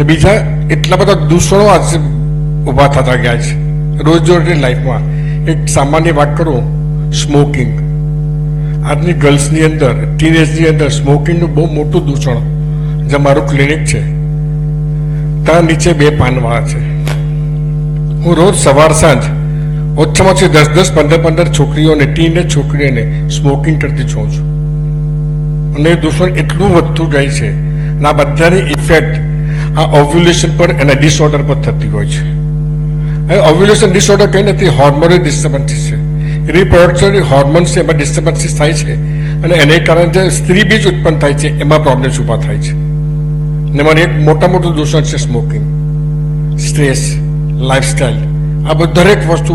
ને બીજા એટલા બધા દૂષણો આજે ઊભા થતા ગયા છે. રોજની લાઈફમાં એક સામાન્ય વાત કરું સ્મોકિંગ આજની ગર્લ્સની અંદર ટીનેજની અંદર સ્મોકિંગનું બહુ મોટું દૂષણ જે મારું ક્લિનિક છે. ત્યાં નીચે બે પાનવાળા છે. હું રોજ સવાર સાંજ ઓછામાં ઓછી દસ દસ, પંદર પંદર છોકરીઓને ટીનેજ છોકરીઓને સ્મોકિંગ કરતી જોઉં છું. અને દૂષણ એટલું વધતું જાય છે અને આ બધાની ઇફેક્ટ આ ઓવ્યુલેશન પર એના ડિસઓર્ડર પર થતી હોય છે. હવે ઓવ્યુલેશન ડિસઓર્ડર કંઈ નથી હોર્મોનલ ડિસ્ટર્બન્સીસ છે. રિપ્રોડક્શન હોર્મોન્સ એમાં ડિસ્ટર્બન્સીસ થાય છે. અને એને કારણે જે સ્ત્રી બીજ ઉત્પન્ન થાય છે, એમાં પ્રોબ્લેમ્સ ઊભા થાય છે. ને મારે એક મોટા મોટું દૂષણ છે સ્મોકિંગ સ્ટ્રેસ લાઈફસ્ટાઈલ આ બધું દરેક વસ્તુ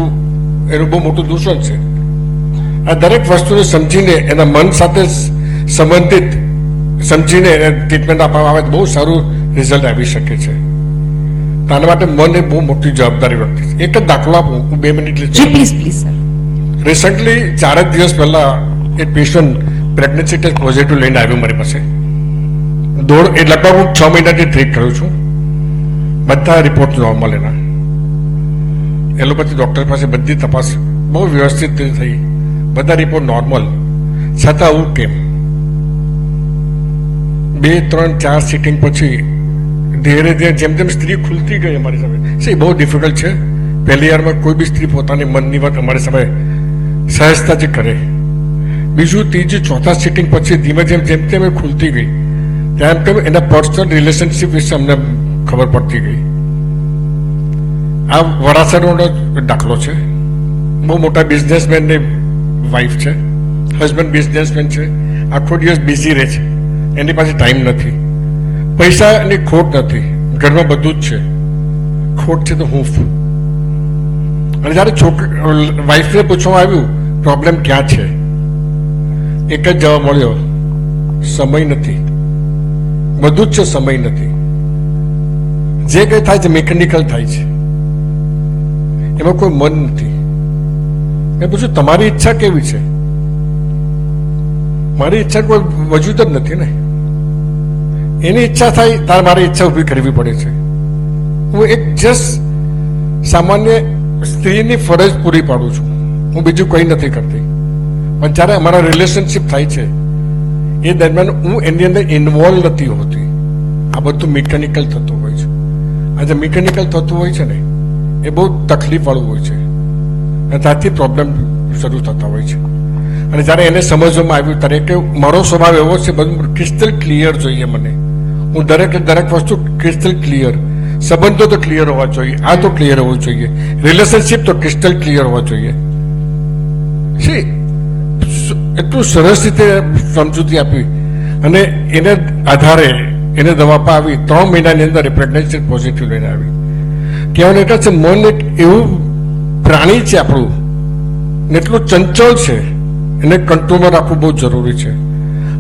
એનું બહુ મોટું દૂષણ છે. આ દરેક વસ્તુને સમજીને એના મન સાથે સંબંધિત સમજીને ટ્રીટમેન્ટ આપવામાં આવે બહુ સારું રિઝલ્ટ આવી શકે છે. આના માટે મન એ બહુ મોટી જવાબદારી વ્યક્તિ છે. એક જ દાખલો આપું હું બે મિનિટ જી પ્લીઝ પ્લીઝ સર રિસન્ટલી ચાર જ દિવસ પહેલા એક પેશન્ટ પ્રેગ્નન્સી ટેસ્ટ પોઝિટિવ લઈને આવ્યું મારી પાસે. દોડ એ લગભગ હું છ મહિનાથી ટ્રીટ કરું છું. બધા રિપોર્ટ નોર્મલ એના. એલોપેથી ડોક્ટર પાસે બધી તપાસ બહુ વ્યવસ્થિત થઈ. બધા રિપોર્ટ નોર્મલ છતાં આવું કેમ? બે ત્રણ ચાર સિટિંગ પછી ધીરે ધીરે જેમ જેમ સ્ત્રી ખુલતી ગઈ અમારી સામે. સી બહુ ડિફિકલ્ટ છે. પહેલી યારમાં કોઈ બી સ્ત્રી પોતાની મનની વાત અમારી સામે સહજતાથી કરે. બીજું ત્રીજી, ચોથા સિટિંગ પછી ધીમે જેમ જેમ તેમ ખુલતી ગઈ. તેમ તેમ એના પર્સનલ રિલેશનશિપ વિશે અમને ખબર પડતી ગઈ. આ વરાસરનો દાખલો છે. બહુ મોટા બિઝનેસમેનની વાઈફ છે. હસબન્ડ બિઝનેસમેન છે. આખો દિવસ બિઝી રહે છે. એની પાસે ટાઈમ નથી. પૈસાની ખોટ નથી. ઘરમાં બધું જ છે. ખોટ છે તો હૂંફ અને જ્યારે છોકરી વાઈફને પૂછવામાં આવ્યું પ્રોબ્લેમ ક્યાં છે? એક જ જવાબ મળ્યો, સમય નથી. બધું જ છે, સમય નથી. જે કંઈ થાય છે મિકેનિકલ થાય છે. એમાં કોઈ મન નથી. મેં પૂછ્યું, તમારી ઈચ્છા કેવી છે? મારી ઈચ્છા કોઈ વજૂદ જ નથી ને. એની ઈચ્છા થાય, તારે મારી ઈચ્છા ઊભી કરવી પડે છે. હું એક જસ્ટ સામાન્ય સ્ત્રીની ફરજ પૂરી પાડું છું. હું બીજું કંઈ નથી કરતી. પણ જ્યારે અમારા રિલેશનશિપ થાય છે, એ દરમિયાન હું એની અંદર ઇન્વોલ્વ નથી હોતી. આ બધું મિકેનિકલ થતું હોય છે. આ જે મિકેનિકલ થતું હોય છે ને, એ બહુ તકલીફવાળું હોય છે. અને ત્યાંથી પ્રોબ્લેમ શરૂ થતા હોય છે. અને જ્યારે એને સમજવામાં આવ્યું, ત્યારે કે મારો સ્વભાવ એવો છે, બધું ક્રિસ્ટલ ક્લિયર જોઈએ મને. હું દરેક દરેક વસ્તુ ક્રિસ્ટલ ક્લિયર સંબંધો તો ક્લિયર હોવા જોઈએ, આ તો ક્લિયર હોવું જોઈએ. રિલેશનશિપ તો ક્રિસ્ટલ ક્લિયર હોવા જોઈએ. શી એટલું સરસ રીતે સમજૂતી આપી. અને એને આધારે એને દવા પાવી, ત્રણ મહિનાની અંદર પ્રેગ્નન્સી પોઝિટિવ લઈને આવી. કહેવાનું એટલે છે, મન એક એવું પ્રાણી છે આપણું, ને એટલું ચંચળ છે. એને કંટ્રોલમાં રાખવું બહુ જરૂરી છે.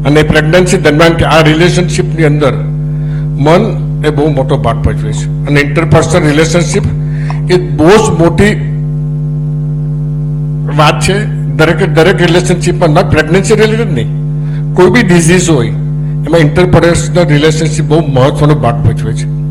અને પ્રેગ્નન્સી દરમિયાન કે આ રિલેશનશિપની અંદર મન એ બહુ મોટો ભાગ ભજવે છે. અને ઇન્ટરપર્સનલ રિલેશનશિપ એ બહુ જ મોટી વાત છે. દરેક દરેક રિલેશનશિપમાં ના પ્રેગ્નન્સી રિલેટેડ નહીં, કોઈ બી ડિઝીઝ હોય, એમાં ઇન્ટરપર્સનલ રિલેશનશિપ બહુ મહત્વનો ભાગ ભજવે છે.